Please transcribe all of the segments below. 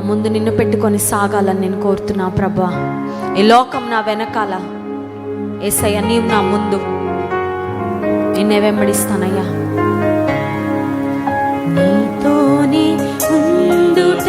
ముందు నిన్ను పెట్టుకొని సాగాలని నేను కోరుతున్నా ప్రభా. ఈ లోకం నా వెనకాల. ఏసయ్య నీవు నా ముందు. నిన్నే వెంబడిస్తానయ్యా. నీతోనే ఉండుట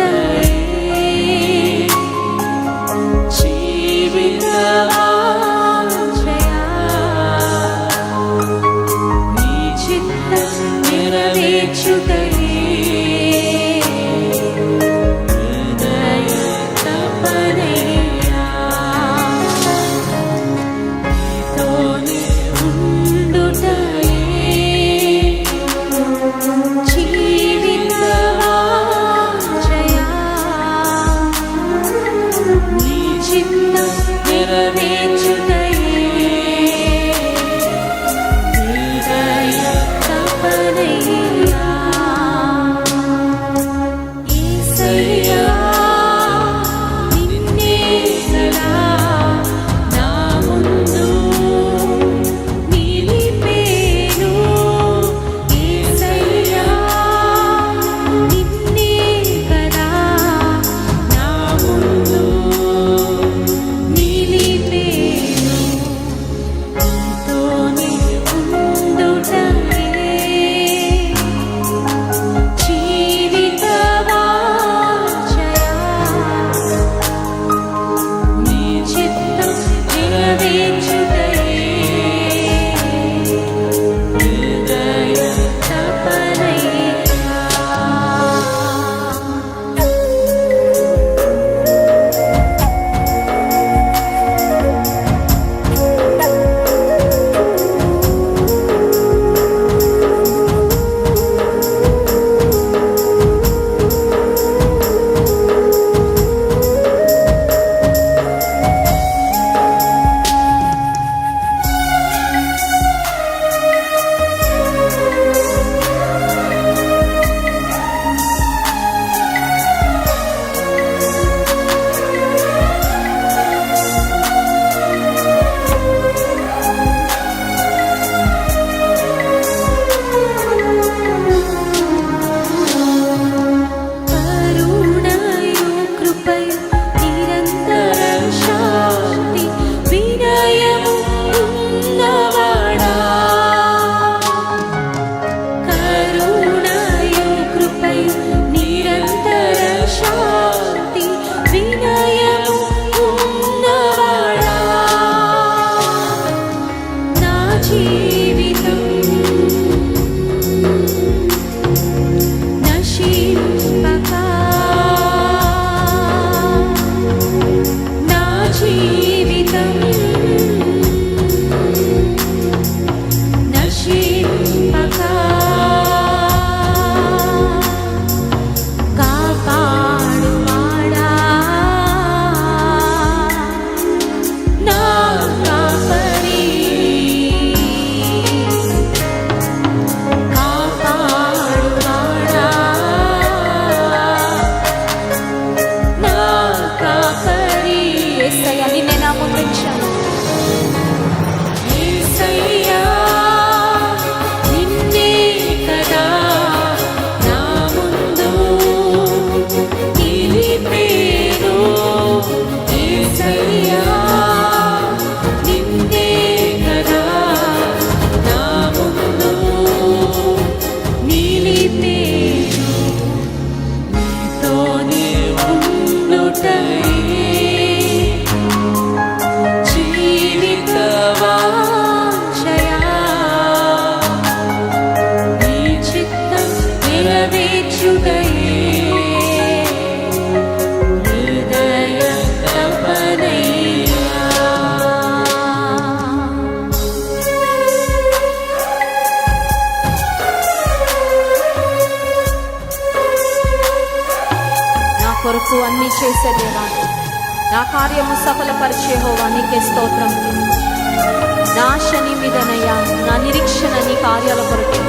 心。చేసే దేవా నా కార్యము సఫలపరిచే హోవా నీకే స్తోత్రం. నా శని మీదనయ్యా నా నిరీక్షణ నీ కార్యాల కొరకే.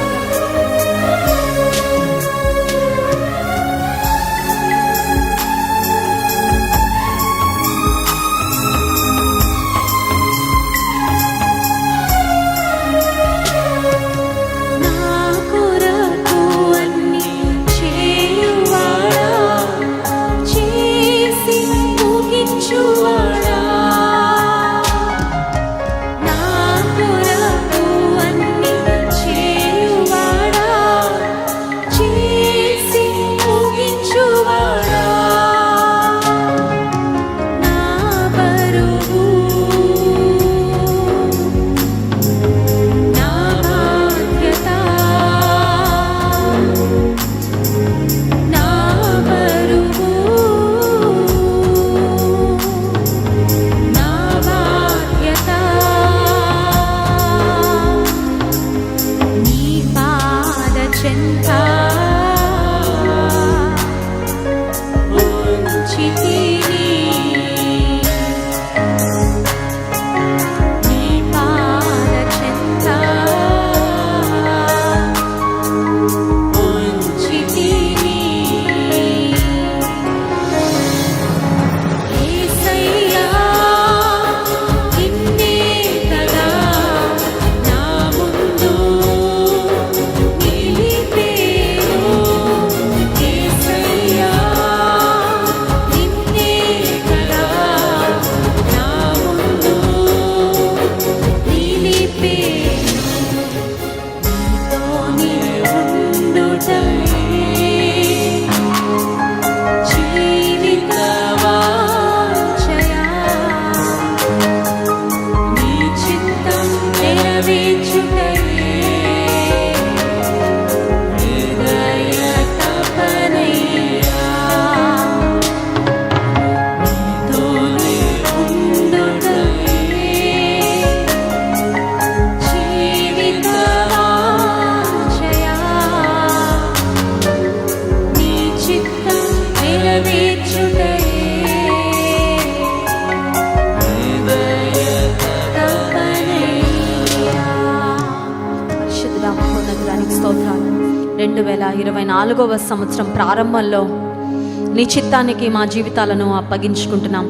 పరిశుద్ధుడా, స్తోత్రాలు రెండు వేల ఇరవై నాలుగవ సంవత్సరం ప్రారంభంలో నీ చిత్తానికి మా జీవితాలను అప్పగించుకుంటున్నాం.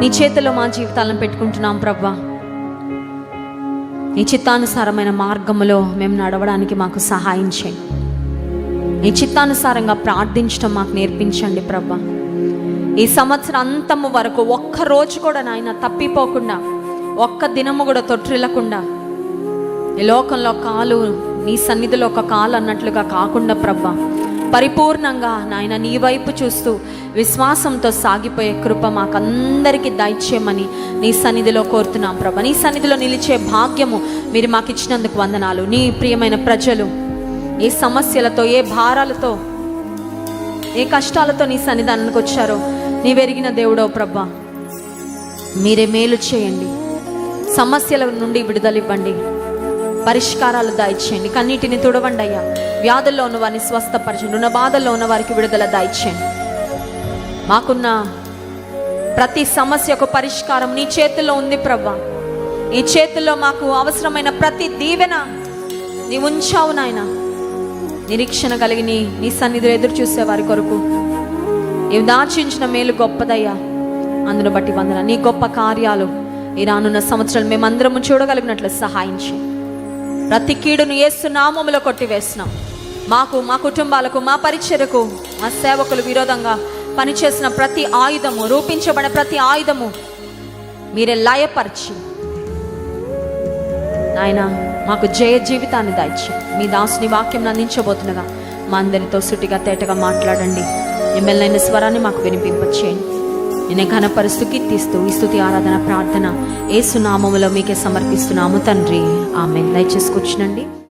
నీ చేతిలో మా జీవితాలను పెట్టుకుంటున్నాం ప్రవ్వా. నీ చిత్తానుసారమైన మార్గములో మేము నడవడానికి మాకు సహాయం చేయండి నీ చిత్తానుసారంగా ప్రార్థించడం మాకు నేర్పించండి ప్రవ్వా. ఈ సంవత్సరం అంతము వరకు ఒక్క రోజు కూడా నాయన తప్పిపోకుండా ఒక్క దినము కూడా తొట్టిల్లకుండా ఈ లోకంలో కాలు నీ సన్నిధిలో ఒక కాలు అన్నట్లుగా కాకుండా ప్రభ పరిపూర్ణంగా నాయన నీ వైపు చూస్తూ విశ్వాసంతో సాగిపోయే కృప మాకందరికీ దయచేయమని నీ సన్నిధిలో కోరుతున్నాం ప్రభా నీ సన్నిధిలో నిలిచే భాగ్యము మీరు మాకు ఇచ్చినందుకు వందనాలు. నీ ప్రియమైన ప్రజలు ఏ సమస్యలతో ఏ భారాలతో ఏ కష్టాలతో నీ సన్నిధానానికి వచ్చారో నీ వెరిగిన దేవుడో ప్రభా మీరే మేలు చేయండి. సమస్యల నుండి విడుదలివ్వండి. పరిష్కారాలు దాయిచేయండి కన్నీటిని తుడవండి అయ్యా వ్యాధుల్లో ఉన్న వారిని స్వస్థపరచండి. ఉన్న బాధల్లో ఉన్న వారికి విడుదల దాయిచేయండి మాకున్న ప్రతి సమస్యకు పరిష్కారం నీ చేతిలో ఉంది ప్రభా నీ చేతుల్లో మాకు అవసరమైన ప్రతి దీవెన నీ ఉంచావు నాయన. నిరీక్షణ కలిగి నీ నీ సన్నిధిలో ఎదురు చూసే వారి కొరకు నీవు దాచించిన మేలు గొప్పదయ్యా. అందును బట్టి వందన నీ గొప్ప కార్యాలు ఈ రానున్న సంవత్సరాలు మేమందరము చూడగలిగినట్లు సహాయించి. ప్రతి కీడును ఏసు నామములో కొట్టివేసినాం. మాకు మా కుటుంబాలకు మా పరిచయకు మా సేవకులు విరోధంగా పనిచేసిన ప్రతి ఆయుధము రూపించబడిన ప్రతి ఆయుధము మీరే లయపరిచి. ఆయన మాకు జయ జీవితాన్ని దాయిచ్చి మీ దాసుని వాక్యం అందించబోతుండగా మా అందరితో సుటిగా తేటగా మాట్లాడండి. ఎమ్మెల్యేన స్వరాన్ని మాకు వినిపింపచేయండి. నేను ఘనపరుస్తూ కీర్తిస్తూ ఈ స్థుతి ఆరాధన ప్రార్థన. ఏసునామములో మీకే సమర్పిస్తున్నాము తండ్రి. ఆమె దయచేసుకొచ్చినండి